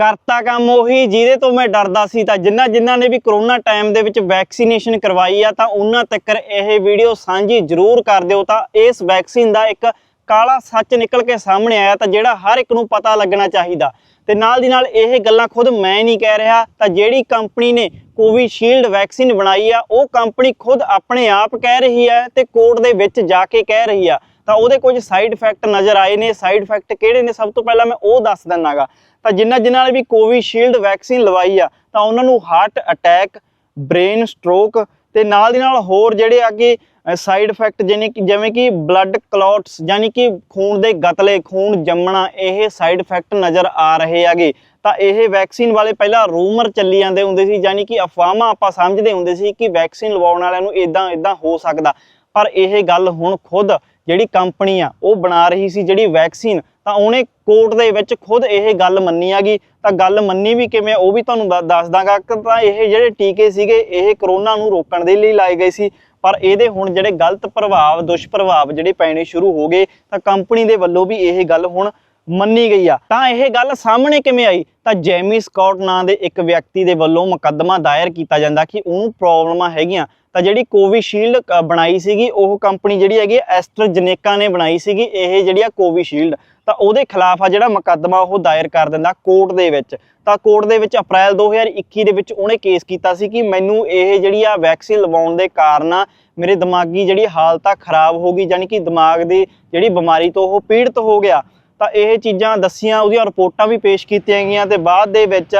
ਕਰਤਾ ਕੰਮ ਉਹੀ, ਜਿਹਦੇ ਤੋਂ ਮੈਂ ਡਰਦਾ ਸੀ ਤਾਂ ਜਿਨ੍ਹਾਂ ਜਿਨ੍ਹਾਂ ਨੇ ਵੀ ਕਰੋਨਾ ਟਾਈਮ ਦੇ ਵਿੱਚ ਵੈਕਸੀਨੇਸ਼ਨ ਕਰਵਾਈ ਆ ਤਾਂ ਉਹਨਾਂ ਤੱਕ ਇਹ ਵੀਡੀਓ ਸਾਂਝੀ ਜ਼ਰੂਰ ਕਰ ਦਿਓ ਤਾਂ ਇਸ ਵੈਕਸੀਨ ਦਾ ਇੱਕ ਕਾਲਾ ਸੱਚ ਨਿਕਲ ਕੇ ਸਾਹਮਣੇ ਆਇਆ ਤਾਂ ਜਿਹੜਾ ਹਰ ਇੱਕ ਨੂੰ ਪਤਾ ਲੱਗਣਾ ਚਾਹੀਦਾ। ਤੇ ਨਾਲ ਦੀ ਨਾਲ ਇਹ ਗੱਲਾਂ ਖੁਦ ਮੈਂ ਨਹੀਂ ਕਹਿ ਰਿਹਾ ਤਾਂ ਜਿਹੜੀ ਕੰਪਨੀ ਨੇ ਕੋਵਿਸ਼ੀਲਡ ਵੈਕਸੀਨ ਬਣਾਈ ਆ, ਉਹ ਕੰਪਨੀ ਖੁਦ ਆਪਣੇ ਆਪ ਕਹਿ ਰਹੀ ਹੈ ਤੇ ਕੋਰਟ ਦੇ ਵਿੱਚ ਜਾ ਕੇ ਕਹਿ ਰਹੀ ਆ। ਤਾਂ ਉਹਦੇ ਕੁਝ ਸਾਈਡ ਇਫੈਕਟ ਨਜ਼ਰ ਆਏ ਨੇ। ਸਾਈਡ ਇਫੈਕਟ ਕਿਹੜੇ ਨੇ? ਸਭ ਤੋਂ ਪਹਿਲਾਂ ਮੈਂ ਉਹ ਦੱਸ ਦਿੰਨਾਗਾ। ਤਾਂ ਜਿਨ੍ਹਾਂ ਜਿਨ੍ਹਾਂ ਨੇ ਵੀ ਕੋਵਿਸ਼ੀਲਡ ਵੈਕਸੀਨ ਲਵਾਈ ਆ, ਤਾਂ ਉਹਨਾਂ ਨੂੰ ਹਾਰਟ ਅਟੈਕ ਬ੍ਰੇਨ ਸਟ੍ਰੋਕ ਤੇ ਨਾਲ ਦੀ ਨਾਲ ਹੋਰ ਜਿਹੜੇ ਅੱਗੇ ਸਾਈਡ ਇਫੈਕਟ ਜਿਵੇਂ ਕਿ ਬਲੱਡ ਕਲੌਟਸ ਯਾਨੀ ਕਿ ਖੂਨ ਦੇ ਗਤਲੇ, ਖੂਨ ਜੰਮਣਾ, ਇਹ ਸਾਈਡ ਇਫੈਕਟ ਨਜ਼ਰ ਆ ਰਹੇ ਹੈਗੇ ਤਾਂ ਇਹ ਵੈਕਸੀਨ ਵਾਲੇ ਪਹਿਲਾਂ ਰੂਮਰ ਚੱਲੀ ਜਾਂਦੇ ਹੁੰਦੇ ਸੀ ਯਾਨੀ ਕਿ ਅਫਵਾਹਾਂ ਆਪਾਂ ਸਮਝਦੇ ਹੁੰਦੇ ਸੀ ਕਿ ਵੈਕਸੀਨ ਲਵਾਉਣ ਵਾਲਿਆਂ ਨੂੰ ਇਦਾਂ ਇਦਾਂ ਹੋ ਸਕਦਾ। ਪਰ ਇਹ ਗੱਲ ਹੁਣ ਖੁਦ ਜਿਹੜੀ ਕੰਪਨੀ ਆ, ਉਹ ਬਣਾ ਰਹੀ ਸੀ ਜਿਹੜੀ ਵੈਕਸੀਨ ਤਾਂ ਉਹਨੇ ਕੋਰਟ ਦੇ ਵਿੱਚ ਖੁਦ ਇਹ ਗੱਲ ਮੰਨੀ ਹੈਗੀ। ਤਾਂ ਗੱਲ ਮੰਨੀ ਵੀ ਕਿਵੇਂ, ਉਹ ਵੀ ਤੁਹਾਨੂੰ ਦੱਸ ਦਾਂਗਾ ਕਿ ਤਾਂ ਇਹ ਜਿਹੜੇ ਟੀਕੇ ਸੀਗੇ, ਇਹ ਕਰੋਨਾ ਨੂੰ ਰੋਕਣ ਦੇ ਲਈ ਲਾਏ ਗਏ ਸੀ। ਪਰ ਇਹਦੇ ਹੁਣ ਜਿਹੜੇ ਗਲਤ ਪ੍ਰਭਾਵ, ਦੁਸ਼ਪ੍ਰਭਾਵ ਜਿਹੜੇ ਪੈਣੇ ਸ਼ੁਰੂ ਹੋ ਗਏ, ਤਾਂ ਕੰਪਨੀ ਦੇ ਵੱਲੋਂ ਵੀ ਇਹ ਗੱਲ ਹੁਣ ਮੰਨੀ ਗਈ ਆ। ਤਾਂ ਇਹ ਗੱਲ ਸਾਹਮਣੇ ਕਿਵੇਂ ਆਈ? ਤਾਂ ਜੈਮੀ ਸਕਾਟ ਨਾਂ ਦੇ ਇੱਕ ਵਿਅਕਤੀ ਦੇ ਵੱਲੋਂ ਮੁਕੱਦਮਾ ਦਾਇਰ ਕੀਤਾ ਜਾਂਦਾ ਕਿ ਉਹਨੂੰ ਪ੍ਰੋਬਲਮਾਂ ਹੈਗੀਆਂ। ਤਾਂ ਜਿਹੜੀ ਕੋਵਿਸ਼ੀਲਡ ਬਣਾਈ ਸੀਗੀ, ਉਹ ਕੰਪਨੀ ਜਿਹੜੀ ਹੈਗੀ ਐਸਟਰਜਨੇਕਾ ਨੇ ਬਣਾਈ ਸੀਗੀ, ਇਹ ਜਿਹੜੀ ਆ ਕੋਵਿਸ਼ੀਲਡ। ਤਾਂ ਉਹਦੇ ਖਿਲਾਫ ਆ ਜਿਹੜਾ ਮੁਕੱਦਮਾ, ਉਹ ਦਾਇਰ ਕਰ ਦਿੰਦਾ ਕੋਰਟ ਦੇ ਵਿੱਚ। ਤਾਂ ਕੋਰਟ ਦੇ ਵਿੱਚ ਅਪ੍ਰੈਲ 2021 ਦੇ ਵਿੱਚ ਉਹਨੇ ਕੇਸ ਕੀਤਾ ਸੀ ਕਿ ਮੈਨੂੰ ਇਹ ਜਿਹੜੀ ਆ ਵੈਕਸੀਨ ਲਵਾਉਣ ਦੇ ਕਾਰਨ ਮੇਰੇ ਦਿਮਾਗੀ ਜਿਹੜੀ ਹਾਲਤ ਆ ਖਰਾਬ ਹੋ ਗਈ, ਯਾਨੀ ਕਿ ਦਿਮਾਗ ਦੀ ਜਿਹੜੀ ਬਿਮਾਰੀ ਤੋਂ ਉਹ ਪੀੜਤ ਹੋ ਗਿਆ। ਤਾਂ ਇਹ ਚੀਜ਼ਾਂ ਦੱਸੀਆਂ, ਉਹਦੀਆਂ ਰਿਪੋਰਟਾਂ ਵੀ ਪੇਸ਼ ਕੀਤੀਆਂ ਗਈਆਂ ਤੇ ਬਾਅਦ ਦੇ ਵਿੱਚ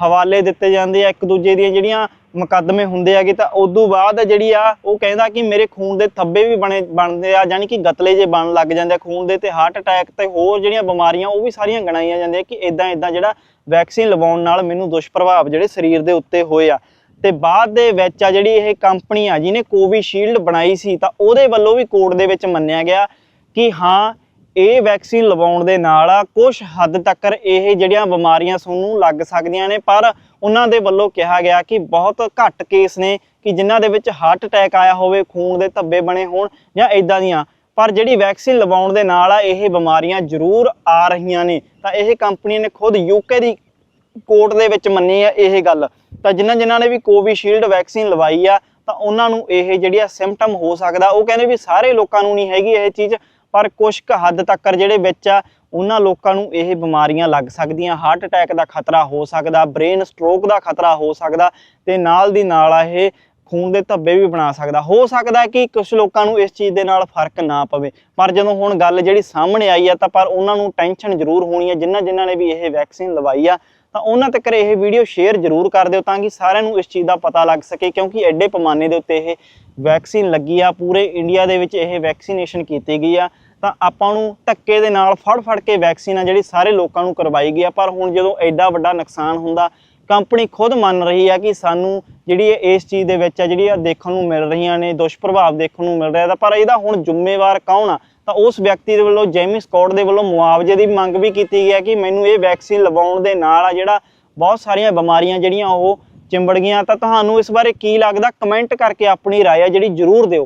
ਹਵਾਲੇ ਦਿੱਤੇ ਜਾਂਦੇ ਆ ਇੱਕ ਦੂਜੇ ਦੀਆਂ ਜਿਹੜੀਆਂ ਮੁਕੱਦਮੇ ਹੁੰਦੇ ਹੈਗੇ ਤਾਂ ਉਦੋਂ ਬਾਅਦ ਜਿਹੜੀ ਆ, ਉਹ ਕਹਿੰਦਾ ਕਿ ਮੇਰੇ ਖੂਨ ਦੇ ਥੱਬੇ ਵੀ ਬਣੇ, ਬਣਦੇ ਆ, ਯਾਨੀ ਕਿ ਗਤਲੇ ਜੇ ਬਣਨ ਲੱਗ ਜਾਂਦੇ ਆ ਖੂਨ ਦੇ ਤੇ ਹਾਰਟ ਅਟੈਕ ਤੇ ਹੋਰ ਜਿਹੜੀਆਂ ਬਿਮਾਰੀਆਂ, ਉਹ ਵੀ ਸਾਰੀਆਂ ਗਣਾਈਆਂ ਜਾਂਦੀਆਂ ਕਿ ਇਦਾਂ ਇਦਾਂ ਜਿਹੜਾ ਵੈਕਸੀਨ ਲਵਾਉਣ ਨਾਲ ਮੈਨੂੰ ਦੁਸ਼ਪ੍ਰਭਾਵ ਜਿਹੜੇ ਸਰੀਰ ਦੇ ਉੱਤੇ ਹੋਏ ਆ। ਤੇ ਬਾਅਦ ਦੇ ਵਿੱਚ ਆ ਜਿਹੜੀ ਇਹ ਕੰਪਨੀ ਆ, ਜਿਹਨੇ ਕੋਵਿਸ਼ੀਲਡ ਬਣਾਈ ਸੀ ਤਾਂ ਉਹਦੇ ਵੱਲੋਂ ਵੀ ਕੋਰਟ ਦੇ ਵਿੱਚ ਮੰਨਿਆ ਗਿਆ ਕਿ ਹਾਂ ਇਹ ਵੈਕਸੀਨ ਲਵਾਉਣ ਦੇ ਨਾਲ ਕੁਝ ਹੱਦ ਤੱਕ ਇਹ ਜਿਹੜੀਆਂ ਬਿਮਾਰੀਆਂ ਤੁਹਾਨੂੰ ਲੱਗ ਸਕਦੀਆਂ ਨੇ, ਪਰ ਉਹਨਾਂ ਦੇ ਵੱਲੋਂ ਕਿਹਾ ਗਿਆ ਕਿ ਬਹੁਤ ਘੱਟ ਕੇਸ ਨੇ ਕਿ ਜਿਨ੍ਹਾਂ ਦੇ ਵਿੱਚ ਹਾਰਟ ਅਟੈਕ ਆਇਆ ਹੋਵੇ, ਖੂਨ ਦੇ ਧੱਬੇ ਬਣੇ ਹੋਣ ਜਾਂ ਇਦਾਂ ਦੀਆਂ। ਪਰ ਜਿਹੜੀ ਵੈਕਸੀਨ ਲਵਾਉਣ ਦੇ ਨਾਲ ਇਹ ਬਿਮਾਰੀਆਂ ਜ਼ਰੂਰ ਆ ਰਹੀਆਂ ਨੇ। ਤਾਂ ਇਹ ਕੰਪਨੀ ਨੇ ਖੁਦ ਯੂਕੇ ਦੀ ਕੋਰਟ ਦੇ ਵਿੱਚ ਮੰਨੀ ਆ ਇਹ ਗੱਲ। ਤਾਂ ਜਿਨ੍ਹਾਂ ਜਿਨ੍ਹਾਂ ਨੇ ਵੀ ਕੋਵਿਸ਼ੀਲਡ ਵੈਕਸੀਨ ਲਵਾਈ ਆ, ਤਾਂ ਉਹਨਾਂ ਨੂੰ ਇਹ ਜਿਹੜੀ ਆ ਸਿੰਪਟਮ ਹੋ ਸਕਦਾ, ਉਹ ਕਹਿੰਦੇ ਵੀ ਸਾਰੇ ਲੋਕਾਂ ਨੂੰ ਨਹੀਂ ਹੈਗੀ ਇਹ ਚੀਜ਼। ਪਰ ਕੁਝ ਕੁ ਹੱਦ ਤੱਕ ਜਿਹੜੇ ਵਿੱਚ ਆ, ਉਹਨਾਂ ਲੋਕਾਂ ਨੂੰ ਇਹ ਬਿਮਾਰੀਆਂ ਲੱਗ ਸਕਦੀਆਂ ਹਾਰਟ ਅਟੈਕ ਦਾ ਖਤਰਾ ਹੋ ਸਕਦਾ ਬ੍ਰੇਨ ਸਟ੍ਰੋਕ ਦਾ ਖਤਰਾ ਹੋ ਸਕਦਾ ਤੇ ਨਾਲ ਦੀ ਨਾਲ ਆ ਇਹ ਖੂਨ ਦੇ ਧੱਬੇ ਵੀ ਬਣਾ ਸਕਦਾ। ਹੋ ਸਕਦਾ ਕਿ ਕੁਝ ਲੋਕਾਂ ਨੂੰ ਇਸ ਚੀਜ਼ ਦੇ ਨਾਲ ਫ਼ਰਕ ਨਾ ਪਵੇ। ਪਰ ਜਦੋਂ ਹੁਣ ਗੱਲ ਜਿਹੜੀ ਸਾਹਮਣੇ ਆਈ ਆ, ਤਾਂ ਪਰ ਉਹਨਾਂ ਨੂੰ ਟੈਨਸ਼ਨ ਜ਼ਰੂਰ ਹੋਣੀ ਹੈ ਜਿਨ੍ਹਾਂ ਜਿਨ੍ਹਾਂ ਨੇ ਵੀ ਇਹ ਵੈਕਸੀਨ ਲਵਾਈ ਆ ਤਾਂ ਉਹਨਾਂ ਤੱਕ ਇਹ ਵੀਡੀਓ ਸ਼ੇਅਰ ਜ਼ਰੂਰ ਕਰ ਦਿਓ ਤਾਂ ਕਿ ਸਾਰਿਆਂ ਨੂੰ ਇਸ ਚੀਜ਼ ਦਾ ਪਤਾ ਲੱਗ ਸਕੇ, ਕਿਉਂਕਿ ਐਡੇ ਪੈਮਾਨੇ ਦੇ ਉੱਤੇ ਇਹ ਵੈਕਸੀਨ ਲੱਗੀ ਆ, ਪੂਰੇ ਇੰਡੀਆ ਦੇ ਵਿੱਚ ਇਹ ਵੈਕਸੀਨੇਸ਼ਨ ਕੀਤੀ ਗਈ ਆ। ਤਾਂ ਆਪਾਂ ਨੂੰ ਧੱਕੇ ਦੇ ਨਾਲ ਫੜ ਫੜ ਕੇ ਵੈਕਸੀਨ ਆ ਜਿਹੜੀ ਸਾਰੇ ਲੋਕਾਂ ਨੂੰ ਕਰਵਾਈ ਗਈ ਆ, ਪਰ ਹੁਣ ਜਦੋਂ ਐਡਾ ਵੱਡਾ ਨੁਕਸਾਨ ਹੁੰਦਾ ਕੰਪਨੀ ਖੁਦ ਮੰਨ ਰਹੀ ਆ ਕਿ ਸਾਨੂੰ ਜਿਹੜੀ ਇਹ ਇਸ ਚੀਜ਼ ਦੇ ਵਿੱਚ ਆ ਜਿਹੜੀ ਆ ਦੇਖਣ ਨੂੰ ਮਿਲ ਰਹੀਆਂ ਨੇ ਦੁਸ਼ਪ੍ਰਭਾਵ ਦੇਖਣ ਨੂੰ ਮਿਲ ਰਿਹਾ ਤਾਂ ਪਰ ਇਹਦਾ ਹੁਣ ਜ਼ਿੰਮੇਵਾਰ ਕੌਣ ਆ ਤਾਂ ਉਸ ਵਿਅਕਤੀ ਦੇ ਵੱਲੋਂ ਜੈਮੀ ਸਕਾਟ ਦੇ ਵੱਲੋਂ ਮੁਆਵਜ਼ੇ ਦੀ ਮੰਗ ਵੀ ਕੀਤੀ ਗਈ ਹੈ ਕਿ ਮੈਨੂੰ ਇਹ ਵੈਕਸੀਨ ਲਵਾਉਣ ਦੇ ਨਾਲ ਆ ਜਿਹੜਾ ਬਹੁਤ ਸਾਰੀਆਂ ਬਿਮਾਰੀਆਂ ਜਿਹੜੀਆਂ ਉਹ ਚਿੰਬੜ ਗਈਆਂ ਤਾਂ ਤੁਹਾਨੂੰ ਇਸ ਬਾਰੇ ਕੀ ਲੱਗਦਾ ਕਮੈਂਟ ਕਰਕੇ ਆਪਣੀ رائے ਆ ਜਿਹੜੀ ਜ਼ਰੂਰ ਦਿਓ